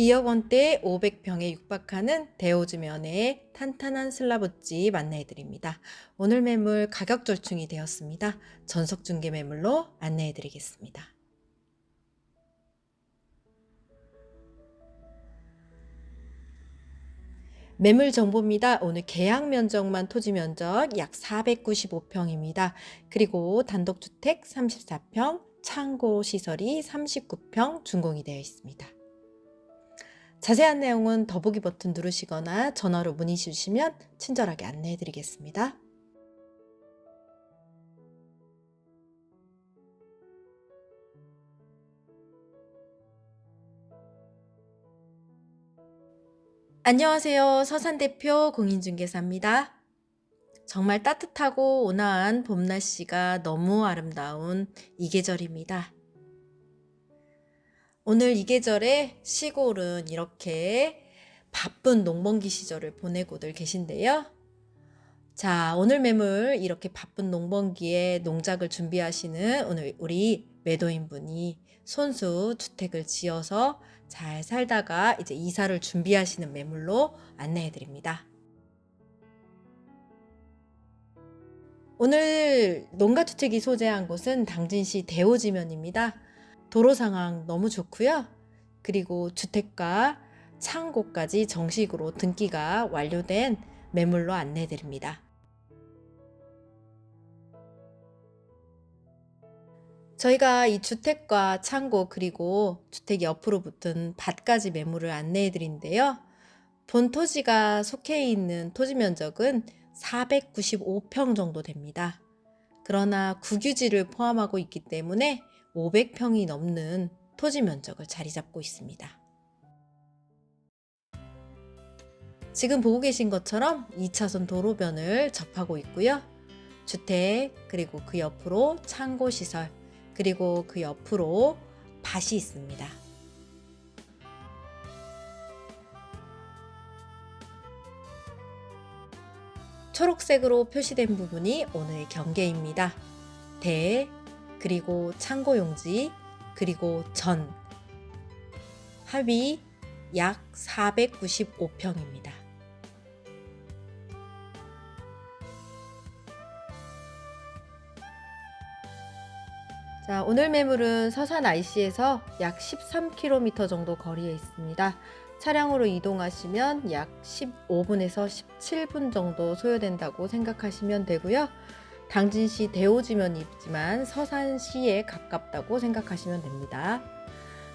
2억 원대 500평에 육박하는 대오즈면의 탄탄한 슬라브집 안내해드립니다. 오늘 매물 가격 절충이 되었습니다. 전석 중개 매물로 안내해드리겠습니다. 매물 정보입니다. 오늘 계약 면적만 토지 면적 약 495평입니다. 그리고 단독주택 34평, 창고 시설이 39평 준공이 되어 있습니다. 자세한 내용은 더보기 버튼 누르시거나 전화로 문의 주시면 친절하게 안내해 드리겠습니다. 안녕하세요. 서산 대표 공인중개사입니다. 정말 따뜻하고 온화한 봄 날씨가 너무 아름다운 이 계절입니다. 오늘 이 계절에 시골은 이렇게 바쁜 농번기 시절을 보내고들 계신데요. 자, 오늘 매물 이렇게 바쁜 농번기에 농작을 준비하시는 오늘 우리 매도인 분이 손수 주택을 지어서 잘 살다가 이제 이사를 준비하시는 매물로 안내해 드립니다. 오늘 농가주택이 소재한 곳은 당진시 대오지면입니다. 도로 상황 너무 좋고요. 그리고 주택과 창고까지 정식으로 등기가 완료된 매물로 안내해 드립니다. 저희가 이 주택과 창고 그리고 주택 옆으로 붙은 밭까지 매물을 안내해 드린데요. 본 토지가 속해 있는 토지 면적은 495평 정도 됩니다. 그러나 국유지를 포함하고 있기 때문에 500평이 넘는 토지 면적을 자리 잡고 있습니다. 지금 보고 계신 것처럼 2차선 도로변을 접하고 있고요. 주택, 그리고 그 옆으로 창고 시설, 그리고 그 옆으로 밭이 있습니다. 초록색으로 표시된 부분이 오늘 경계입니다. 대, 그리고 창고 용지, 그리고 전. 합이 약 495평입니다. 자, 오늘 매물은 서산 IC에서 약 13km 정도 거리에 있습니다. 차량으로 이동하시면 약 15분에서 17분 정도 소요된다고 생각하시면 되고요. 당진시 대오지면이지만 서산시에 가깝다고 생각하시면 됩니다.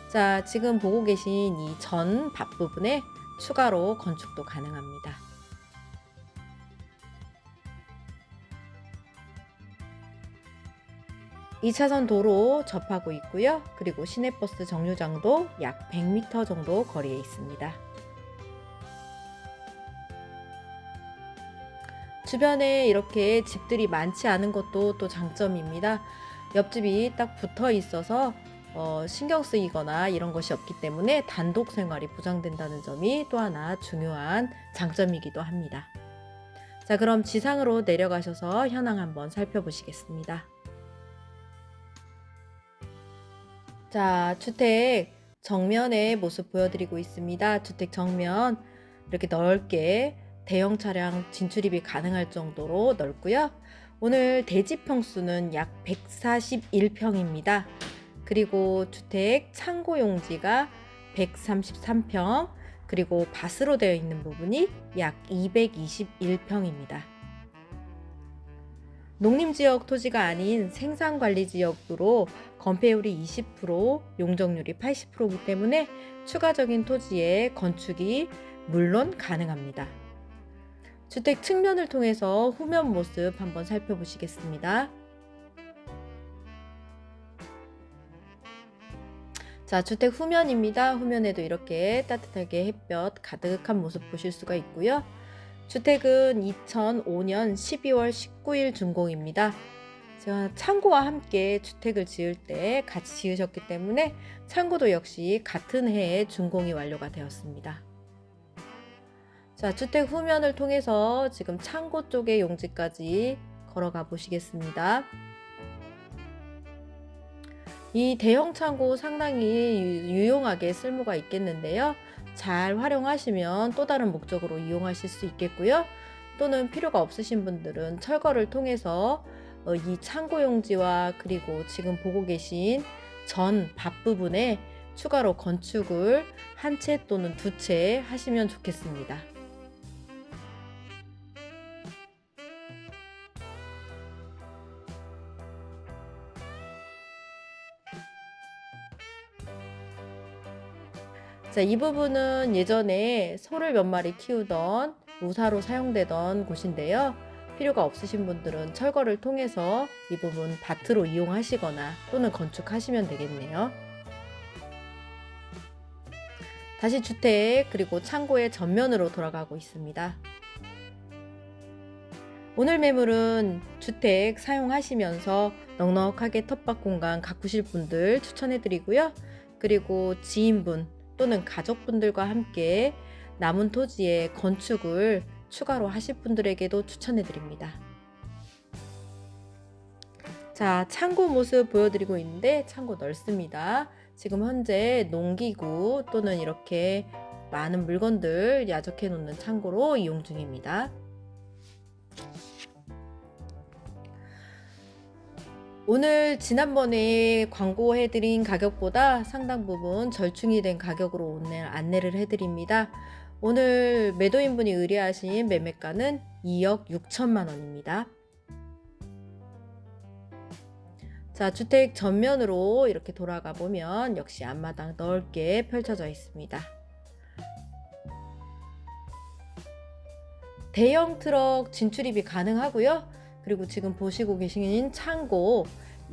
자, 지금 보고 계신 이 전 밭 부분에 추가로 건축도 가능합니다. 2차선 도로 접하고 있고요. 그리고 시내버스 정류장도 약 100m 정도 거리에 있습니다. 주변에 이렇게 집들이 많지 않은 것도 또 장점입니다. 옆집이 딱 붙어 있어서 어, 신경 쓰이거나 이런 것이 없기 때문에 단독 생활이 보장된다는 점이 또 하나 중요한 장점이기도 합니다. 자, 그럼 지상으로 내려가셔서 현황 한번 살펴보시겠습니다. 자, 주택 정면의 모습 보여드리고 있습니다. 주택 정면 이렇게 넓게 대형 차량 진출입이 가능할 정도로 넓고요. 오늘 대지 평수는 약 141평입니다. 그리고 주택 창고 용지가 133평, 그리고 밭으로 되어 있는 부분이 약 221평입니다. 농림지역 토지가 아닌 생산관리지역으로 건폐율이 20%, 용적률이 80%이기 때문에 추가적인 토지의 건축이 물론 가능합니다. 주택 측면을 통해서 후면 모습 한번 살펴보시겠습니다. 자, 주택 후면입니다. 후면에도 이렇게 따뜻하게 햇볕 가득한 모습 보실 수가 있고요. 주택은 2005년 12월 19일 준공입니다. 제가 창고와 함께 주택을 지을 때 같이 지으셨기 때문에 창고도 역시 같은 해에 준공이 완료가 되었습니다. 자, 주택 후면을 통해서 지금 창고 쪽의 용지까지 걸어가 보시겠습니다. 이 대형 창고 상당히 유용하게 쓸모가 있겠는데요. 잘 활용하시면 또 다른 목적으로 이용하실 수 있겠고요. 또는 필요가 없으신 분들은 철거를 통해서 어, 이 창고 용지와 그리고 지금 보고 계신 전 밭 부분에 추가로 건축을 한 채 또는 두 채 하시면 좋겠습니다. 자, 이 부분은 예전에 소를 몇 마리 키우던 우사로 사용되던 곳인데요. 필요가 없으신 분들은 철거를 통해서 이 부분 밭으로 이용하시거나 또는 건축하시면 되겠네요. 다시 주택 그리고 창고의 전면으로 돌아가고 있습니다. 오늘 매물은 주택 사용하시면서 넉넉하게 텃밭 공간 가꾸실 분들 추천해 드리고요. 그리고 지인분 또는 가족분들과 함께 남은 토지에 건축을 추가로 하실 분들에게도 추천해 드립니다. 자, 창고 모습 보여드리고 있는데 창고 넓습니다. 지금 현재 농기구 또는 이렇게 많은 물건들 야적해 놓는 창고로 이용 중입니다. 오늘 지난번에 광고해드린 가격보다 상당 부분 절충이 된 가격으로 오늘 안내를 해드립니다. 오늘 매도인분이 의뢰하신 매매가는 2억 6천만 원입니다. 자, 주택 전면으로 이렇게 돌아가 보면 역시 앞마당 넓게 펼쳐져 있습니다. 대형 트럭 진출입이 가능하고요. 그리고 지금 보시고 계신 창고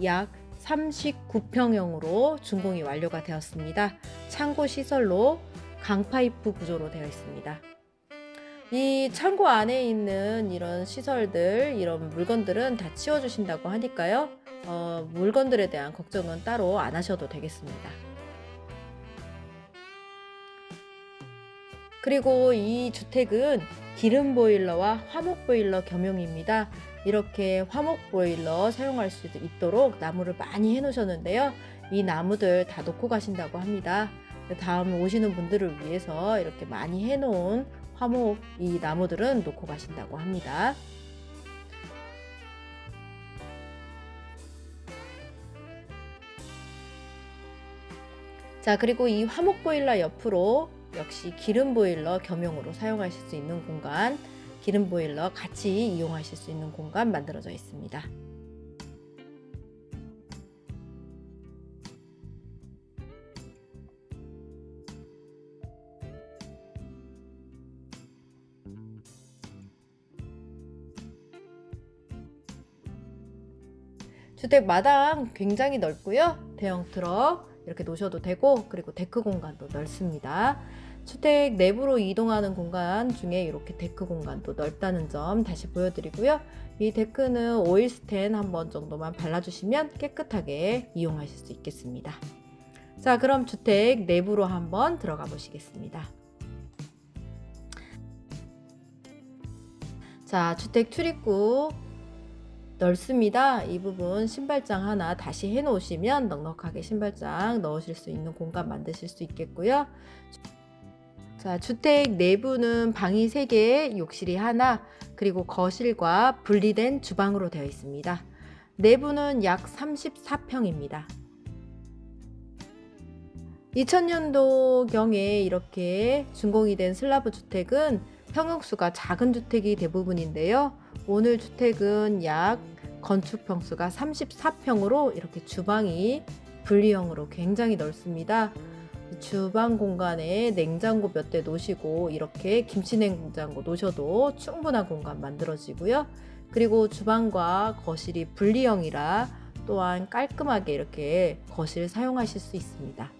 약 39평형으로 준공이 완료가 되었습니다. 창고 시설로 강파이프 구조로 되어 있습니다. 이 창고 안에 있는 이런 시설들, 이런 물건들은 다 치워주신다고 하니까요. 어, 물건들에 대한 걱정은 따로 안 하셔도 되겠습니다. 그리고 이 주택은 기름 보일러와 화목 보일러 겸용입니다. 이렇게 화목 보일러 사용할 수 있도록 나무를 많이 해 놓으셨는데요. 이 나무들 다 놓고 가신다고 합니다. 다음 오시는 분들을 위해서 이렇게 많이 해 놓은 화목 이 나무들은 놓고 가신다고 합니다. 자, 그리고 이 화목 보일러 옆으로 역시 기름 보일러 겸용으로 사용하실 수 있는 공간, 기름 보일러 같이 이용하실 수 있는 공간 만들어져 있습니다. 주택 마당 굉장히 넓고요. 대형 트럭 이렇게 놓으셔도 되고 그리고 데크 공간도 넓습니다. 주택 내부로 이동하는 공간 중에 이렇게 데크 공간도 넓다는 점 다시 보여드리고요. 이 데크는 오일 스텐 한 번 정도만 발라주시면 깨끗하게 이용하실 수 있겠습니다. 자, 그럼 주택 내부로 한번 들어가 보시겠습니다. 자, 주택 출입구 넓습니다. 이 부분 신발장 하나 다시 해 놓으시면 넉넉하게 신발장 넣으실 수 있는 공간 만드실 수 있겠고요. 자, 주택 내부는 방이 3개, 욕실이 하나, 그리고 거실과 분리된 주방으로 되어 있습니다. 내부는 약 34평입니다. 2000년도경에 이렇게 준공이 된 슬라브 주택은 평형수가 작은 주택이 대부분인데요. 오늘 주택은 약 건축 평수가 34평으로 이렇게 주방이 분리형으로 굉장히 넓습니다. 주방 공간에 냉장고 몇 대 놓으시고 이렇게 김치 냉장고 놓으셔도 충분한 공간 만들어지고요. 그리고 주방과 거실이 분리형이라 또한 깔끔하게 이렇게 거실 사용하실 수 있습니다.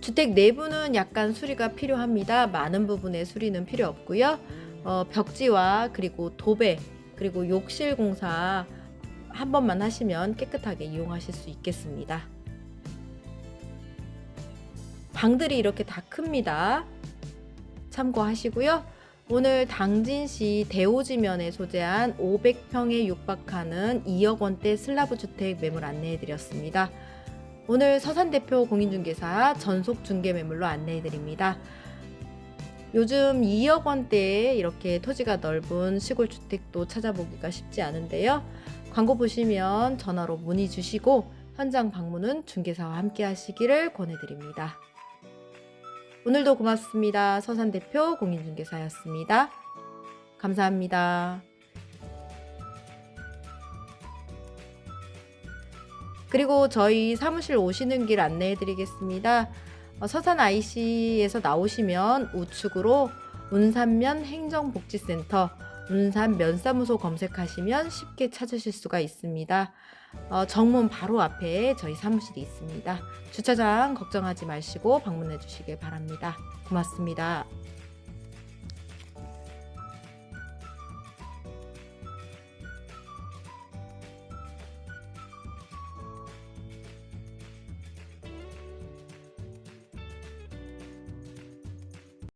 주택 내부는 약간 수리가 필요합니다. 많은 부분의 수리는 필요 없고요. 어, 벽지와 그리고 도배 그리고 욕실 공사 한 번만 하시면 깨끗하게 이용하실 수 있겠습니다. 방들이 이렇게 다 큽니다. 참고하시고요. 오늘 당진시 대오지면에 소재한 500평에 육박하는 2억 원대 슬라브 주택 매물 안내해 드렸습니다. 오늘 서산 대표 공인중개사 전속 중개 매물로 안내해 드립니다. 요즘 2억 원대에 이렇게 토지가 넓은 시골 주택도 찾아보기가 쉽지 않은데요. 광고 보시면 전화로 문의 주시고 현장 방문은 중개사와 함께 하시기를 권해드립니다. 오늘도 고맙습니다. 서산 대표 공인중개사였습니다. 감사합니다. 그리고 저희 사무실 오시는 길 안내해 드리겠습니다. 어, 서산 IC에서 나오시면 우측으로 운산면 행정복지센터 운산 면사무소 검색하시면 쉽게 찾으실 수가 있습니다. 어, 정문 바로 앞에 저희 사무실이 있습니다. 주차장 걱정하지 마시고 방문해 주시길 바랍니다. 고맙습니다.